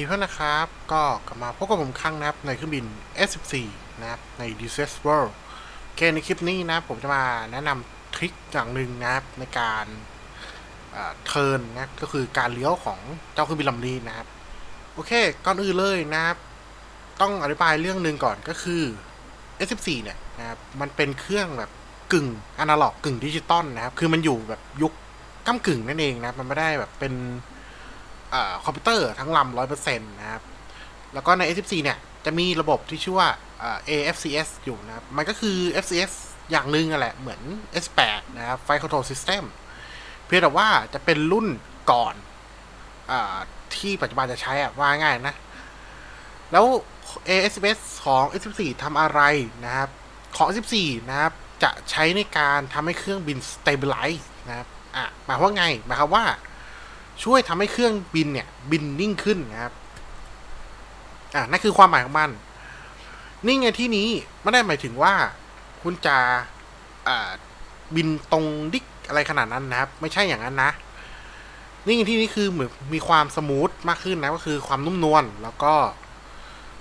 สวัสดีเพื่อนนะครับ ก็กลับมาพบกับผมครั้งนะครับ ในเครื่องบิน S14 นะครับ ใน d c s World โอเคในคลิปนี้นะผมจะมาแนะนำทริคอย่างหนึ่งนะครับ ในการเทิร์นนะก็คือการเลี้ยวของเจ้าเครื่องบินลำนี้นะครับ โอเคก่อนอื่นเลยนะครับ ต้องอธิบายเรื่องหนึ่งก่อนก็คือ S14 เนี่ยนะครับมันเป็นเครื่องแบบกึ่งอนาล็อกกึ่งดิจิตอลนะครับ คือมันอยู่แบบยุคก้ากึ่งนั่นเองนะมันไม่ได้แบบเป็น คอมพิวเตอร์ทั้งลำร้อยเปอร์เซ็นต์นะครับ แล้วก็ใน S14 เนี่ย จะมีระบบที่ชื่อว่า AFCS อยู่นะครับ มันก็คือ FCS อย่างหนึ่งอะแหละ เหมือน S8 นะครับ Flight Control System เพียงแต่ว่าจะเป็นรุ่นก่อนอที่ปัจจุบันจะใช้อะว่าง่ายนะ แล้ว AFCS ของ S14 ทำอะไรนะครับ ของ S14 นะครับ จะใช้ในการทำให้เครื่องบิน stabilize นะครับ อะ หมายว่าไง หมายความว่า ช่วยทำให้เครื่องบินเนี่ย บินนิ่งขึ้นนะครับ อ่านั่นคือความหมายของมัน นิ่งในที่นี้ไม่ได้หมายถึงว่า คุณจะอ่าบินตรงดิกอะไรขนาดนั้นนะครับ ไม่ใช่อย่างนั้นนะนิ่งในที่นี้คือเหมือนมีความสมูทมากขึ้นนะก็คือความนุ่มนวลแล้วก็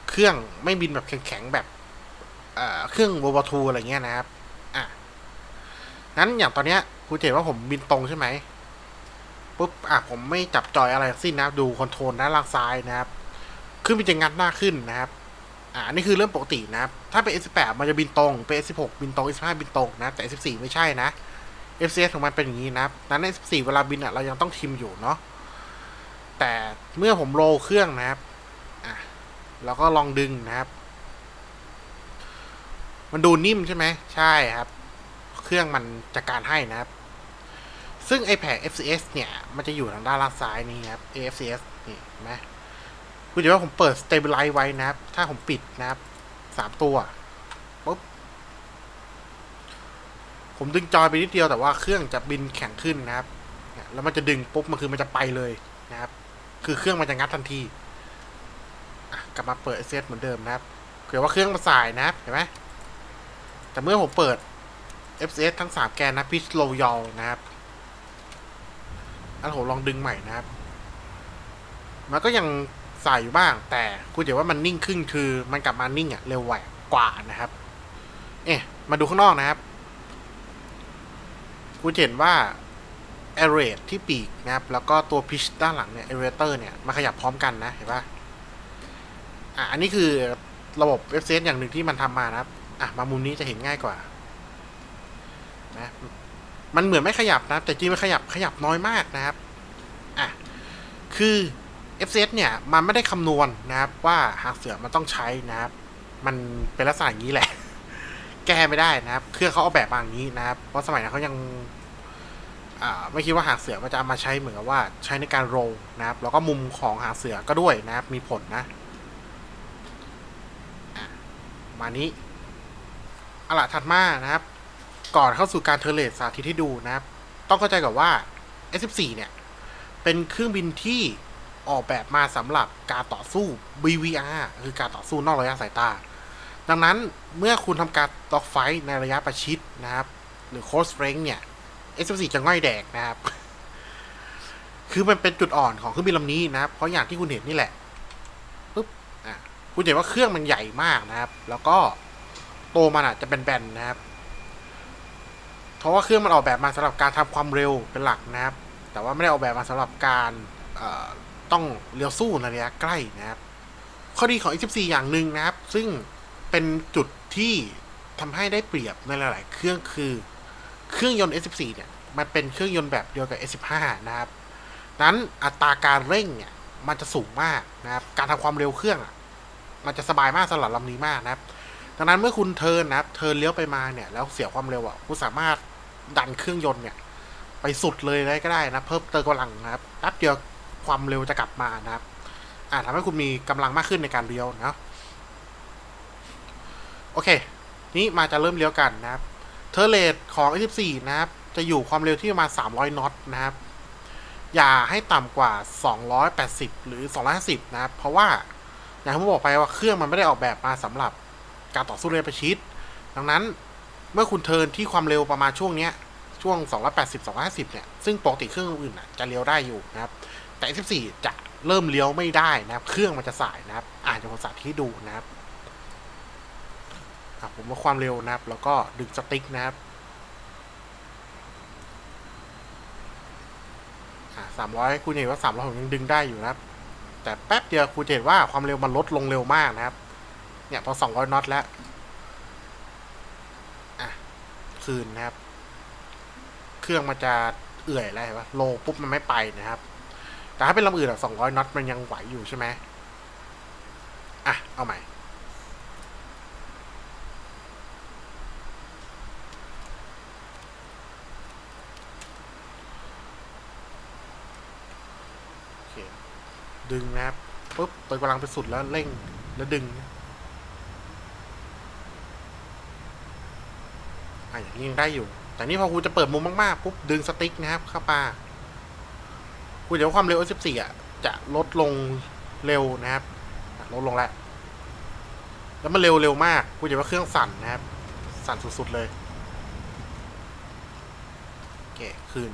เครื่องไม่บินแบบแข็งๆแบบเครื่องโวลวทูอะไรเงี้ยนะครับ อะงั้นอย่างตอนเนี้ยคุณเห็นว่าผมบินตรงใช่ไหม ปุ๊บอะผมไม่จับจอยอะไรทั้งสิ้นนะครับ ดูคอนโทรลด้านล่างซ้ายนะครับ ขึ้นมันจะงัดหน้าขึ้นนะครับอ่านี่คือเรื่องปกตินะครับ ถ้าเป็น S18 มันจะบินตรง เป็น S16 บินตรง S15 บินตรงนะ แต่ S14 ไม่ใช่นะ FCS ของมันเป็นอย่างนี้นะครับ นั้นใน S14 เวลาบินอะเรายังต้องทิมอยู่เนาะ แต่เมื่อผมโรลเครื่องนะครับอะเราก็ลองดึงนะครับ มันดูนิ่มใช่ไหม ใช่ครับ เครื่องมันจัดการให้นะครับ ซึ่งไอแผง FCS เนี่ย มันจะอยู่ทางด้านล่างซ้ายนี่ครับ AFCS นี่เห็นไหมคุณเดี๋ยวว่าผมเปิด stabilize ไว้นะครับ ถ้าผมปิดนะครับสามตัวปุ๊บผมดึงจอยไปนิดเดียวแต่ว่าเครื่องจะบินแข็งขึ้นนะครับ แล้วมันจะดึงปุ๊บมันคือมันจะไปเลยนะครับ คือเครื่องมันจะงัดทันทีกลับมาเปิด FCS เหมือนเดิมนะครับเกิดว่าเครื่องมาสายนะครับเห็นไหมแต่เมื่อผมเปิด FCS ทั้ง 3 แกนนะ pitch low yaw นะครับ แล้วผมลองดึงใหม่นะครับ มันก็ยังใสายอยู่บ้าง แต่คุณเดี๋ยวว่ามันนิ่งขึ้นคือมันกลับมานิ่งอะเร็วไวกว่านะครับ เอ๊ะมาดูข้างนอกนะครับคุณเห็นว่า a r r a t ที่ปีกนะครับ แล้วก็ตัว pitch ด้านหลังเนี่ย aerator เนี่ยมาขยับพร้อมกันนะเห็นปะอะอันนี้คือระบบ FCS อย่างหนึ่งที่มันทำมานะครับ อะมามุมนี้จะเห็นง่ายกว่า นะ มันเหมือนไม่ขยับนะแต่จริงมันขยับขยับน้อยมากนะครับอะคือ FCS เนี่ย มันไม่ได้คำนวณนะครับ ว่าหางเสือมันต้องใช้นะครับ มันเป็นลักษณะอย่างนี้แหละ แก้ไม่ได้นะครับ เครื่องเขาเอาแบบมาอย่างนี้นะครับ เพราะสมัยนั้นเขายังไม่คิดว่าหางเสือมันจะเอามาใช้เหมือนกับว่าใช้ในการโรนะครับ แล้วก็มุมของหางเสือก็ด้วยนะครับ มีผลนะอะมานี้อาล่ะถัดมานะครับ ก่อนเข้าสู่การเทรเลตสาธิตให้ดูนะครับ ต้องเข้าใจก่อนว่า S14 เนี่ย เป็นเครื่องบินที่ออกแบบมาสำหรับการต่อสู้ BVR คือการต่อสู้นอกระยะสายตา ดังนั้นเมื่อคุณทำการด็อกไฟในระยะประชิดนะครับ หรือ close range เนี่ย S14 จะง่อยแดกนะครับ คือมันเป็นจุดอ่อนของเครื่องบินลำนี้นะครับ เพราะอย่างที่คุณเห็นนี่แหละปุ๊บอะคุณเห็นว่าเครื่องมันใหญ่มากนะครับ แล้วก็โตมันอะจะเป็นแบนๆนะครับ เพราะว่าเครื่องมันออกแบบมาสำหรับการทำความเร็วเป็นหลักนะครับ แต่ว่าไม่ได้ออกแบบมาสำหรับการต้องเลี้ยวสู้ในระยะใกล้นะครับ ข้อดีของ X14 อย่างหนึ่งนะครับ ซึ่งเป็นจุดที่ทำให้ได้เปรียบในหลาย ๆ เครื่องคือเครื่องยนต์ S14 เนี่ยมันเป็นเครื่องยนต์แบบเดียวกับ S15 นะครับนั้นอัตราการเร่งเนี่ยมันจะสูงมากนะครับ การทำความเร็วเครื่องอะมันจะสบายมากสำหรับลำนี้มากนะครับ ดังนั้นเมื่อคุณเทิร์นนะครับ เทิร์นเลี้ยวไปมาเนี่ยแล้วเสียความเร็วอะคุณสามารถ ดันเครื่องยนต์เนี่ย ไปสุดเลยได้ก็ได้นะ เพิ่มเติมกำลังนะครับแป๊บเดียวความเร็วจะกลับมานะครับอ่าทำให้คุณมีกำลังมากขึ้นในการเลี้ยวนะโอเค นี้มาจะเริ่มเลี้ยวกันนะครับ เทอร์เลตของ S14 นะครับ จะอยู่ความเร็วที่ประมาณ 300 น็อตนะครับ อย่าให้ต่ำกว่า 280 หรือ 250 นะครับ เพราะว่า อย่างที่ผมบอกไปว่าเครื่องมันไม่ได้ออกแบบมาสำหรับการต่อสู้เรือประชิด ดังนั้น เมื่อคุณเทินที่ความเร็วประมาณช่วงเนี้ยช่วง 280 250 เนี่ย ซึ่งปกติเครื่องอื่นอะจะเลี้ยวได้อยู่นะครับ แต่ 14 จะเริ่มเลี้ยวไม่ได้นะครับ เครื่องมันจะสายนะครับ อาจจะผมสาธิตให้ดูนะครับผมว่าความเร็วนะครับ แล้วก็ดึงสติ๊กนะครับสามร้อยคุณเห็นว่าสามร้อยผมยังดึงได้อยู่นะครับ แต่แป๊บเดียวคุณเห็นว่าความเร็วมันลดลงเร็วมากนะครับ เนี่ยพอสองร้อยน็อตแล้ว อะ คืนนะครับ เครื่องมันจะเอื่อยอะไรวะโลปุ๊บมันไม่ไปนะครับ แต่ถ้าเป็นลำอื่นอะสองร้อยน็อตมันยังไหวอยู่ใช่ไหมอะ เอาใหม่ดึงนะครับปุ๊บเปิดกำลังไปสุดแล้วเร่งแล้วดึง อะอย่าง นี้ยังได้อยู่ แต่นี่พอคุณจะเปิดมุมมากๆปุ๊บดึงสติ๊กนะครับเข้ามาคุณเดี๋ยวความเร็ว 14 อะ จะลดลงเร็วนะครับ ลดลงแล้ว แล้วมันเร็วเร็วมากคุณเดี๋ยวว่าเครื่องสั่นนะครับ สั่นสุดๆเลยโอเคคืน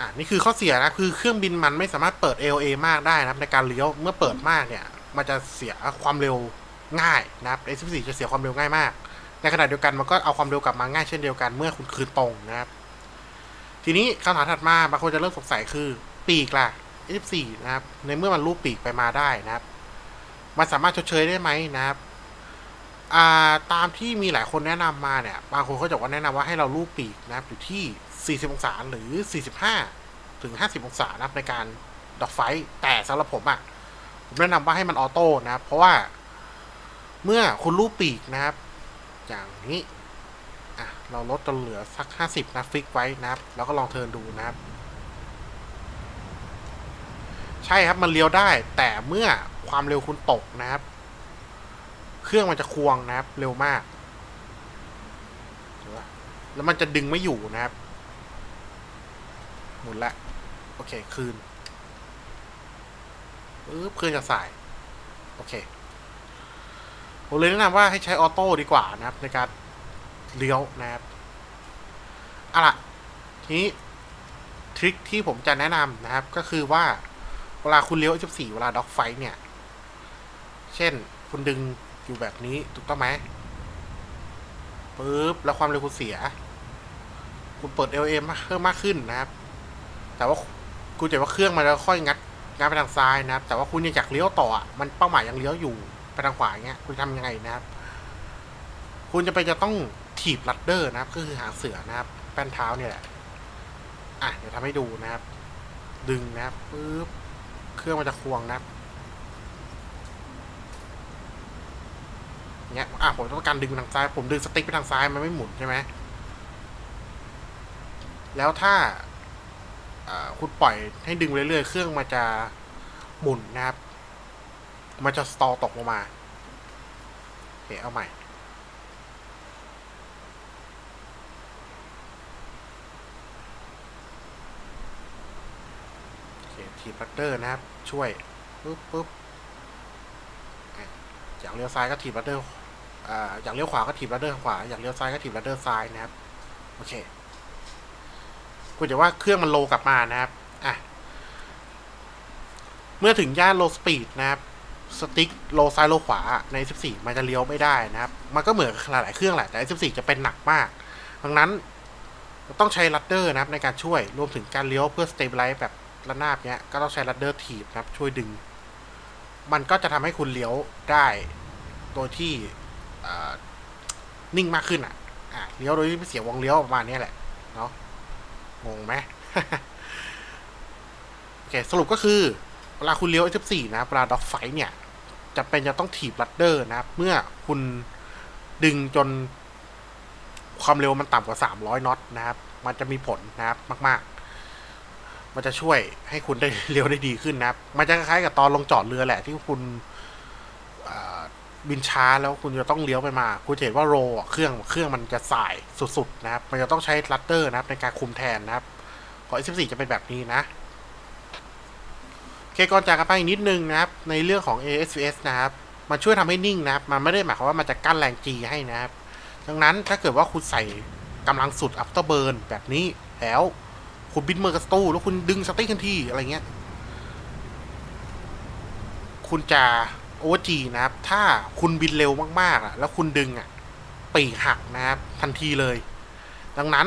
อะนี่คือข้อเสียนะ คือเครื่องบินมันไม่สามารถเปิด AOA มากได้นะครับ ในการเลี้ยว เมื่อเปิดมากเนี่ย มันจะเสียความเร็วง่ายนะครับ S14 จะเสียความเร็วง่ายมาก ในขณะเดียวกันมันก็เอาความเร็วกลับมาง่ายเช่นเดียวกันเมื่อคุณคืนตรงนะครับ ทีนี้คำถามถัดมาบางคนจะเริ่มสงสัยคือปีกล่ะ S14 นะครับ ในเมื่อมันลูบปีกไปมาได้นะครับ มันสามารถชดเชยได้ไหมนะครับาตามที่มีหลายคนแนะนำมาเนี่ยบางคนเขาจะบอกว่าแนะนำว่าให้เราลูบปีกนะครับอยู่ที่ 40 องศาหรือ 45 ถึง 50 องศานะครับในการดอกไฟแต่สำหรับผมอะ่ะ ผมแนะนำว่าให้มันออโต้นะครับ เพราะว่าเมื่อคุณลูบปีกนะครับ อย่างนี้อะเราลดจนเหลือสัก 50 นะฟิกไว้นะครับ แล้วก็ลองเทิร์นดูนะครับ ใช่ครับมันเลี้ยวได้ แต่เมื่อความเร็วคุณตกนะครับ เครื่องมันจะควงนะครับ เร็วมาก แล้วมันจะดึงไม่อยู่นะครับ หมุนละ โอเค คืน ปึ๊บเครื่องจะสาย โอเค ผมเลยแนะนำว่าให้ใช้ออโต้ดีกว่านะครับ ในการเลี้ยวนะครับอาล่ะ ทีนี้ทริคที่ผมจะแนะนำนะครับ ก็คือว่าเวลาคุณเลี้ยว F14 เวลาด็อกไฟเนี่ย เช่นคุณดึงอยู่แบบนี้ถูกต้องไหมปึ๊บแล้วความเร็วคุณเสีย คุณเปิด LM มากเพิ่มมากขึ้นนะครับ แต่ว่าคุณจะว่าเครื่องมันจะค่อยงัด งัดไปทางซ้ายนะครับ แต่ว่าคุณยังอยากเลี้ยวต่ออะมันเป้าหมายยังเลี้ยวอยู่ไปทางขวาอย่างเงี้ยคุณทำยังไงนะครับ คุณจะไปจะต้องถีบลัดเดอร์นะครับ ก็คือหางเสือนะครับ แป้นเท้าเนี่ยแหละอะเดี๋ยวทำให้ดูนะครับ ดึงนะครับปึ๊บเครื่องมันจะควงนะครับเนี้ยอะผมต้องการดึงไปทางซ้าย ผมดึงสติ๊กไปทางซ้ายมันไม่หมุนใช่ไหมแล้วถ้า คุณปล่อยให้ดึงเรื่อยๆ เครื่องมันจะหมุนนะครับ มันจะสตอตกลงมาโอเคเอาใหม่ ทีพัตเตอร์นะครับ ช่วยปุ๊บปุ๊บอะอยากเลี้ยวซ้ายก็ถีบลัดเดอร์อ่าอยากเลี้ยวขวาก็ถีบลัดเดอร์ขวา อยากเลี้ยวซ้ายก็ถีบลัดเดอร์ซ้ายนะครับ โอเค คุณจะว่าเครื่องมันโลกลับมานะครับ อะ เมื่อถึงย่านโลสปีดนะครับ สติ๊กโลซ้ายโลขวาใน 14 มันจะเลี้ยวไม่ได้นะครับ มันก็เหมือนหลายๆเครื่องแหละ แต่ 14 จะเป็นหนักมาก ดังนั้นต้องใช้ลัดเดอร์นะครับในการช่วย รวมถึงการเลี้ยวเพื่อสเต b ิไลซ์แบบระนาบเนี้ย ก็ต้องใช้ลัดเดอร์ถีบนะครับ ช่วยดึง มันก็จะทำให้คุณเลี้ยวได้ โดยที่นิ่งมากขึ้นอะ อะเลี้ยวโดยที่ไม่เสียวงเลี้ยวประมาณนี้แหละ เนาะ งงไหมโอเค สรุปก็คือ เวลาคุณเลี้ยว F4 นะเวลาด็อกไฟเนี่ยจะเป็นจะต้องถีบลัดเดอร์นะเมื่อคุณดึงจนความเร็วมันต่ำกว่า 300 น็อตนะครับ มันจะมีผลนะครับมาก ๆ มันจะช่วยให้คุณได้เลี้ยวได้ดีขึ้นนะครับ มันจะคล้ายๆกับตอนลงจอดเรือแหละที่คุณ บินช้าแล้วคุณจะต้องเลี้ยวไปมา คุณเห็นว่าโร่เครื่องเครื่องมันจะสายสุดๆนะครับ มันจะต้องใช้ลัดเดอร์นะครับในการคุมแทนนะครับ ของ F14 จะเป็นแบบนี้นะโอเคก่อนจากกันไปนิดนึงนะครับ ในเรื่องของ ASVS นะครับ มันช่วยทำให้นิ่งนะครับ มันไม่ได้หมายความว่ามันจะกั้นแรง G ให้นะครับ ดังนั้นถ้าเกิดว่าคุณใส่กำลังสุด after burn แบบนี้แล้วคุณบินเมอร์กัสตูแล้วคุณดึงสติ๊กทันทีอะไรเงี้ย คุณจะ โอเวอร์จีนะครับ ถ้าคุณบินเร็วมากๆอะ แล้วคุณดึงอะปีกหักนะครับ ทันทีเลย ดังนั้น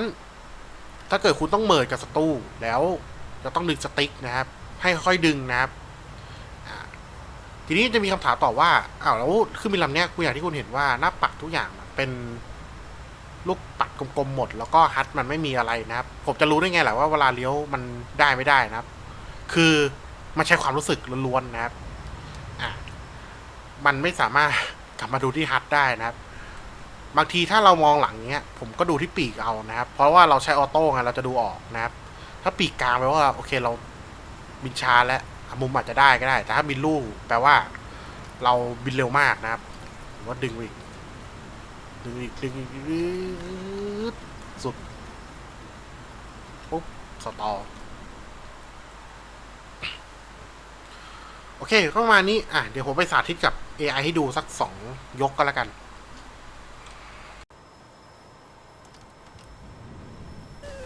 ถ้าเกิดคุณต้องเมิดกับสตูแล้วจะต้องดึงสติ๊กนะครับ ให้ค่อยดึงนะครับทีนี้จะมีคำถามต่อว่าอ้าวแล้วเครื่องบินลำเนี้ยคุณอย่างที่คุณเห็นว่าหน้าปัดทุกอย่างเป็นลูกปัดกลมๆหมด แล้วก็ฮัทมันไม่มีอะไรนะครับ ผมจะรู้ได้ไงแหละว่าเวลาเลี้ยวมันได้ไม่ได้นะครับ คือมันใช้ความรู้สึกล้วนๆนะครับ มันไม่สามารถกลับมาดูที่ฮัทได้นะครับ บางทีถ้าเรามองหลังเนี้ย ผมก็ดูที่ปีกเอานะครับ เพราะว่าเราใช้ออโต้ไงเราจะดูออกนะครับ ถ้าปีกกลางแปลว่าโอเคเราบินช้าแล้วอะมุมอาจจะได้ก็ได้ แต่ถ้าบินลู่แปลว่า เราบินเร็วมากนะครับว่าดึงอีกดึงอีกดึงอีกดึงสุดปุ๊บสตอ โอเค ก็ประมาณนี้ อะ เดี๋ยวผมไปสาธิตกับ AI ให้ดูสักสองยกก็แล้วกัน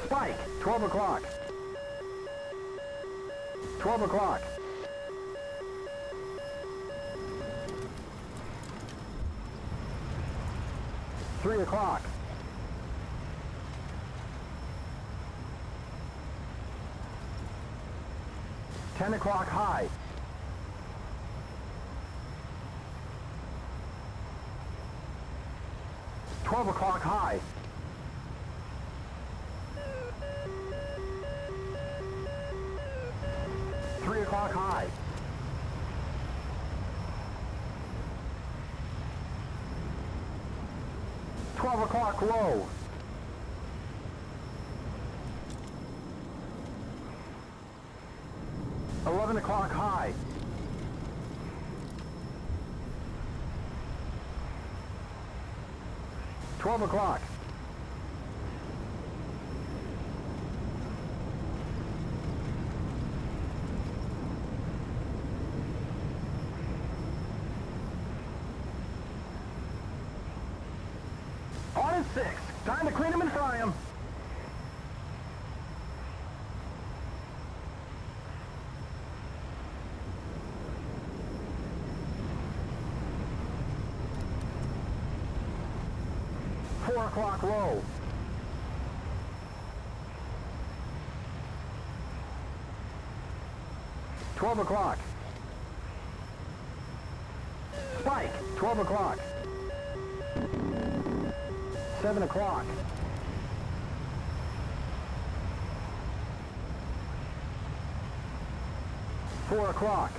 Spike, 12 o'clock. 12 o'clock. Three o'clock. Ten o'clock high. Twelve o'clock high. Three o'clock high. Twelve o'clock low. Eleven o'clock high. Twelve o'clock. 4 o'clock low. Twelve o'clock. Spike, twelve o'clock. Seven o'clock. Four o'clock.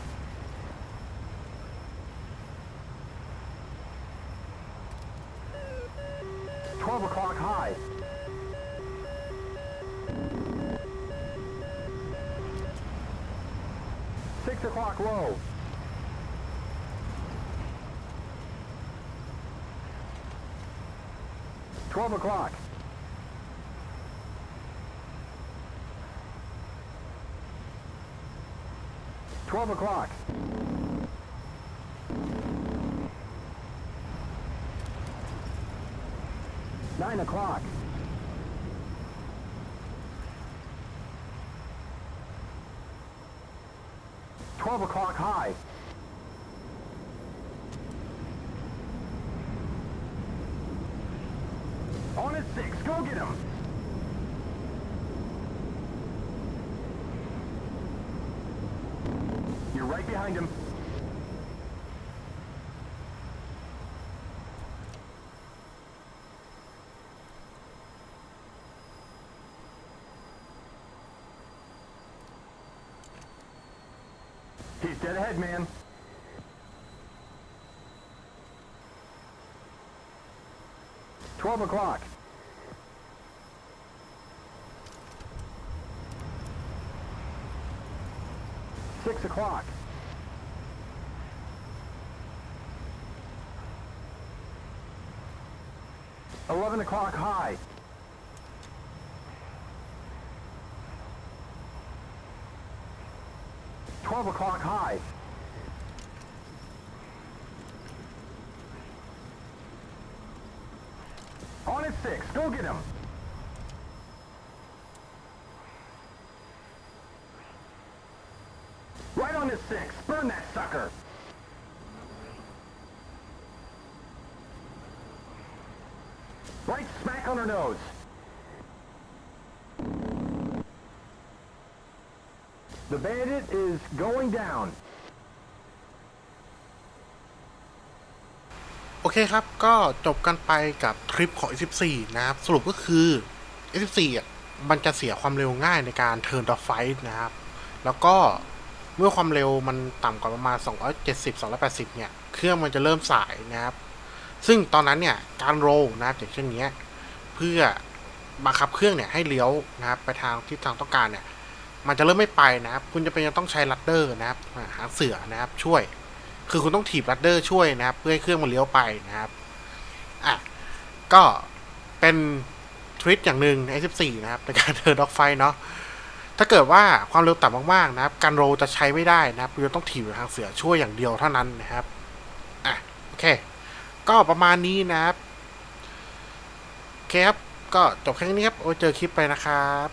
Twelve o'clock high. Six o'clock low. Twelve o'clock. Twelve o'clock. Nine o'clock. Twelve o'clock high. On at six. Go get him. You're right behind him. Dead ahead, man. Twelve o'clock. Six o'clock. Eleven o'clock high. 12 o'clock high. On at 6. Go get him. Right on at 6. Burn that sucker. Right smack on her nose. The bandit is going down. โอเคครับ ก็จบกันไปกับทริปของ S14 นะครับ สรุปก็คือ S14 อะ มันจะเสียความเร็วง่ายในการเทิร์นดอฟไฟนะครับ แล้วก็เมื่อความเร็วมันต่ำกว่าประมาณ 270 280 เนี่ย เครื่องมันจะเริ่มสายนะครับ ซึ่งตอนนั้นเนี่ย การโรลนะครับอย่างเช่นเนี้ยเพื่อบังคับเครื่องเนี่ยให้เลี้ยวนะครับ ไปทางที่ทางต้องการเนี่ย มันจะเริ่มไม่ไปนะครับ คุณจะเป็นจะต้องใช้ลัดเดอร์นะครับ หางเสือนะครับ ช่วย คือคุณต้องถีบลัดเดอร์ช่วยนะครับ เพื่อให้เครื่องมันเลี้ยวไปนะครับ อะ ก็เป็นทริคอย่างหนึ่งใน S14 นะครับในการเดินด็อกไฟเนาะ ถ้าเกิดว่าความเร็วต่ำมากๆนะครับ การโรจะใช้ไม่ได้นะครับคุณจะต้องถีบทางเสือช่วยอย่างเดียวเท่านั้นนะครับ อะ โอเค ก็ประมาณนี้นะครับโอเคครับ ก็จบแค่นี้ครับ โอ้ยเจอคลิปไปนะครับ